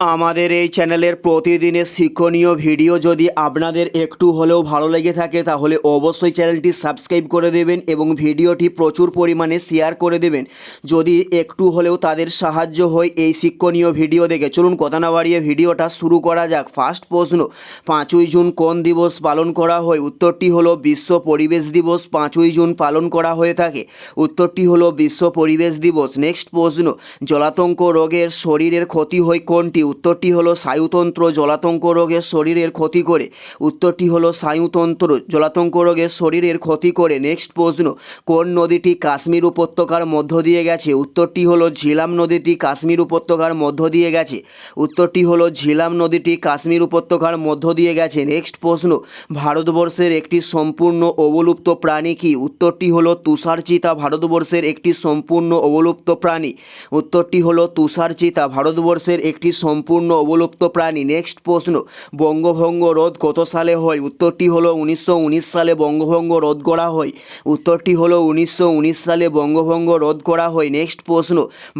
আমাদের এই চ্যানেলের প্রতিদিনের শিক্ষণীয় ভিডিও যদি আপনাদের একটু হলেও ভালো লেগে থাকে, তাহলে অবশ্যই চ্যানেলটি সাবস্ক্রাইব করে দেবেন এবং ভিডিওটি প্রচুর পরিমাণে শেয়ার করে দেবেন। যদি একটু হলেও তাদের সাহায্য হয় এই শিক্ষণীয় ভিডিও দেখে। চলুন কথা না বাড়িয়ে ভিডিওটা শুরু করা যাক। ফার্স্ট প্রশ্ন, পাঁচই জুন কোন দিবস পালন করা হয়? উত্তরটি হলো বিশ্ব পরিবেশ দিবস, পাঁচই জুন পালন করা হয়ে থাকে। উত্তরটি হলো বিশ্ব পরিবেশ দিবস। নেক্সট প্রশ্ন, জলাতঙ্ক রোগের শরীরের ক্ষতি হয় কোনটি? উত্তরটি হলো স্নায়ুতন্ত্র জলাতঙ্ক রোগের শরীরের ক্ষতি করে। উত্তরটি হলো স্নায়ুতন্ত্র জলাতঙ্ক রোগের শরীরের ক্ষতি করে। নেক্সট প্রশ্ন, কোন নদীটি কাশ্মীর উপত্যকার মধ্য দিয়ে গেছে? উত্তরটি হলো ঝিলাম নদীটি কাশ্মীর উপত্যকার মধ্য দিয়ে গেছে। উত্তরটি হলো ঝিলাম নদীটি কাশ্মীর উপত্যকার মধ্য দিয়ে গেছে। নেক্সট প্রশ্ন, ভারতবর্ষের একটি সম্পূর্ণ অবলুপ্ত প্রাণী কি? উত্তরটি হলো তুষারচিতা, ভারতবর্ষের একটি সম্পূর্ণ অবলুপ্ত প্রাণী। উত্তরটি হলো তুষারচিতা, ভারতবর্ষের একটি সম্পূর্ণ অবলুপ্ত প্রাণী। নেক্সট প্রশ্ন, বঙ্গভঙ্গ রোধ কত সালে হয়? উত্তরটি হলো উনিশশো উনিশ সালে বঙ্গভঙ্গ রোধ করা হয়। উত্তরটি হলো উনিশশো উনিশ সালে বঙ্গভঙ্গ রোধ করা হয়। নেক্সট প্রশ্ন,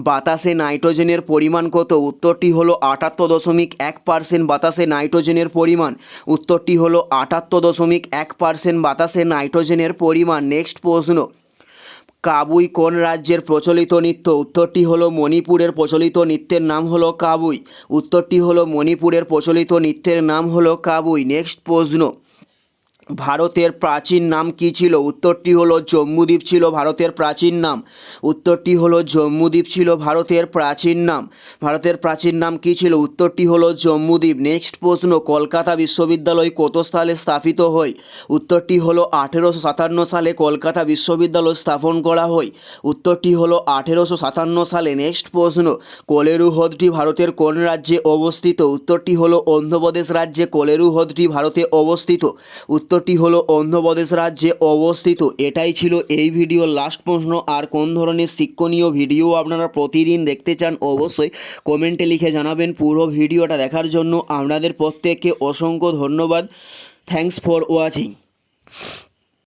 বাতাসে নাইট্রোজেনের পরিমাণ কত? উত্তরটি হলো আটাত্তর দশমিক এক পার্সেন্ট বাতাসে নাইট্রোজেনের পরিমাণ। উত্তরটি হলো আটাত্তর দশমিক এক পার্সেন্ট বাতাসে নাইট্রোজেনের পরিমাণ। নেক্সট প্রশ্ন কাবুই কোন রাজ্যের প্রচলিত নৃত্য? উত্তরটি হলো মণিপুরের প্রচলিত নৃত্যের নাম হলো কাবুই। উত্তরটি হলো মণিপুরের প্রচলিত নৃত্যের নাম হলো কাবুই। নেক্সট প্রশ্ন। ভারতের প্রাচীন নাম কি ছিল? উত্তরটি হলো জম্মুদ্বীপ ছিল ভারতের প্রাচীন নাম। উত্তরটি হলো জম্মুদ্বীপ ছিল ভারতের প্রাচীন নাম। ভারতের প্রাচীন নাম কি ছিল? উত্তরটি হলো জম্মুদ্বীপ। নেক্সট প্রশ্ন, কলকাতা বিশ্ববিদ্যালয় কত সালে স্থাপিত হয়? উত্তরটি হলো আঠেরোশো সাতান্ন সালে কলকাতা বিশ্ববিদ্যালয় স্থাপন করা হয়। উত্তরটি হলো আঠেরোশো সাতান্ন সালে। নেক্সট প্রশ্ন, কোলেরু হ্রদটি ভারতের কোন রাজ্যে অবস্থিত? উত্তরটি হলো অন্ধ্রপ্রদেশ রাজ্যে কোলেরু হ্রদটি ভারতে অবস্থিত। উত্তরটি হলো অন্ধ্রপ্রদেশ রাজ্যে অবস্থিত। এটাই ছিল এই ভিডিওর লাস্ট প্রশ্ন। আর কোন ধরনের শিক্ষণীয় ভিডিও আপনারা প্রতিদিন দেখতে চান অবশ্যই কমেন্টে লিখে জানাবেন পুরো ভিডিওটা দেখার জন্য। আপনাদের প্রত্যেককে অসংখ্য ধন্যবাদ। Thanks for watching